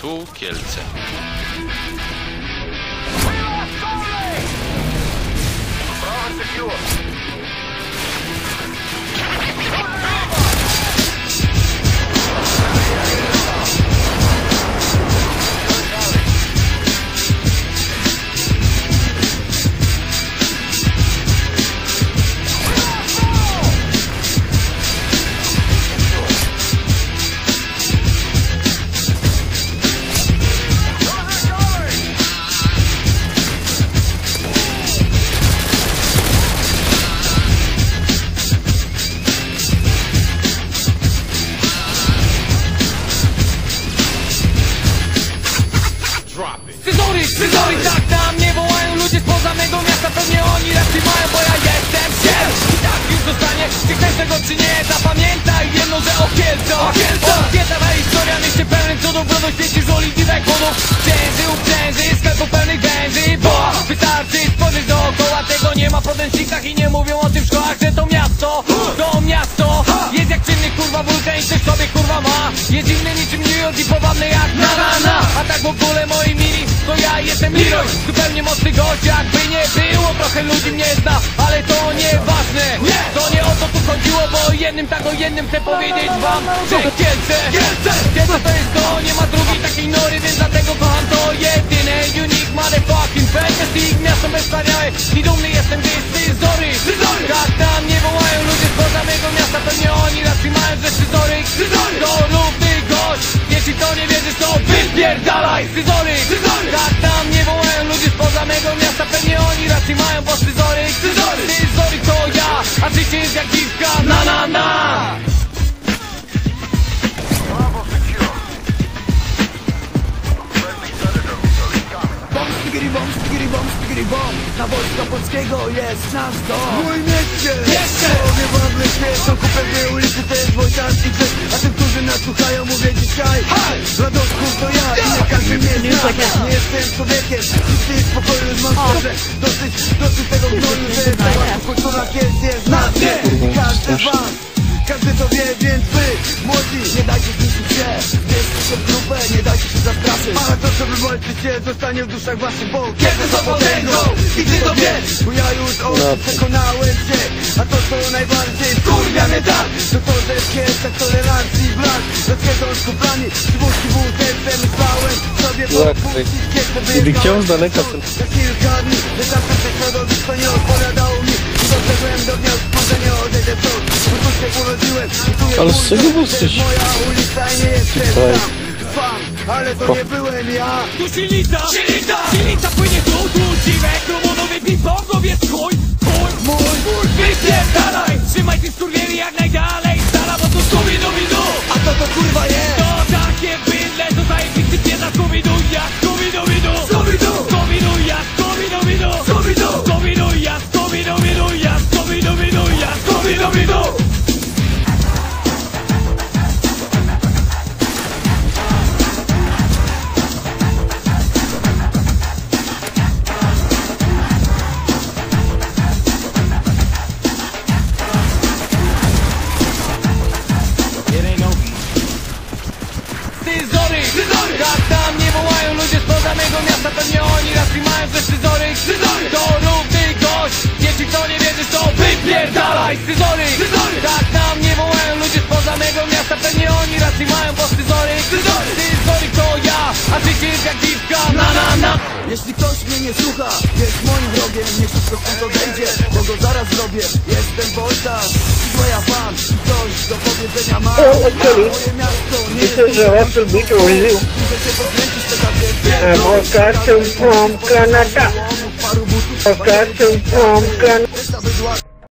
Tu Kielce. Scyzory, scyzory, tak na mnie wołają ludzie spoza mego miasta Pewnie oni rację mają, bo ja jestem siem I tak już zostanie, czy chcesz tego czy nie Zapamiętaj jedno, że o Kielce Odkwieta ta historia, mieście pełnym cudów Brodą świeci z oliwek wodów Księży, uprzęży, sklepów pełnych węży Bo wystarczy spojrzeć dookoła Tego nie ma w podręcznikach i nie mówią o tym w szkołach Że to miasto, to miasto Jest jak czynny kurwa wulkan i sobie i powabny jak na na na A tak w ogóle moi mili, to ja jestem Leroy Zupełnie mocny gość, jakby nie było. Trochę ludzi mnie zna, ale to nieważne. To nie o to tu chodziło, bo jednym tak o jednym chcę powiedzieć wam Że Kielce, Kielce, Kielce to jest to. Nie ma drugiej takiej nory, więc dlatego kocham to jedyne. Unique motherfucking fantastic Miasto bezwspaniałe i dumny jestem, gdy jest scyzory Raczej mają, bo scyzory Scyzory to ja, a życie jest jak dziwka Na na na Bom, spigiri bom, spigiri bom, spigiri bom Na wojska polskiego jest nasz dom Mój mieście! Jeszcze! Nie jestem człowiekiem, wszyscy w pokoju już mam szczerze Dosyć, dosyć tego gnoju, że cała tu kultura jest, jest na mnie I każdy z was każdy to wie, więc wy, młodzi, nie dajcie zniszczyć się Bierzcie się w grupę, nie dajcie się zastraszyć. Ale to, co wy walczycie, zostanie w duszach waszych Bo kiedy są potęgą i ty to wiesz Bo ja już o tym przekonałem się. A to, co najbardziej mnie tak że w kieszach tolerancji brak Dlaczego skuplani, przywódki wódce Myślałem sobie, kieszę Czyli wciąż daleka Na kilka dni, że zawsze te środowisko nie odpowiadało mi. I doszedłem do wniosku, że nie odejdę stąd. Bo tu się urodziłem i tu jest Ale z mój czego jesteś? To jest moja ulica i nie jestem sam ale to nie byłem ja. Tu silica, silica, silica płynie tu, tu dziwek Rumonowy pipogowiec, chuj, chuj, mój, mój Hallelujah. Mego miasta Pewnie oni raczej mają ze scyzory. To równy gość, jeśli to nie wierzysz to wypierdalaj! Scyzory, tak tam nie wołają ludzie spoza mego miasta Pewnie oni raczej mają, bo scyzory. Scyzory! To ja, a życie jest jak dziwka. Na na na! Jeśli ktoś mnie nie słucha, jest moim wrogiem Niech szybko stąd odejdzie, bo go zaraz zrobię. Jestem Wojtas, ja fan Coś do powiedzenia mam O, actually, Moje miasto nie This jest is a Russell Beat review. Muszę się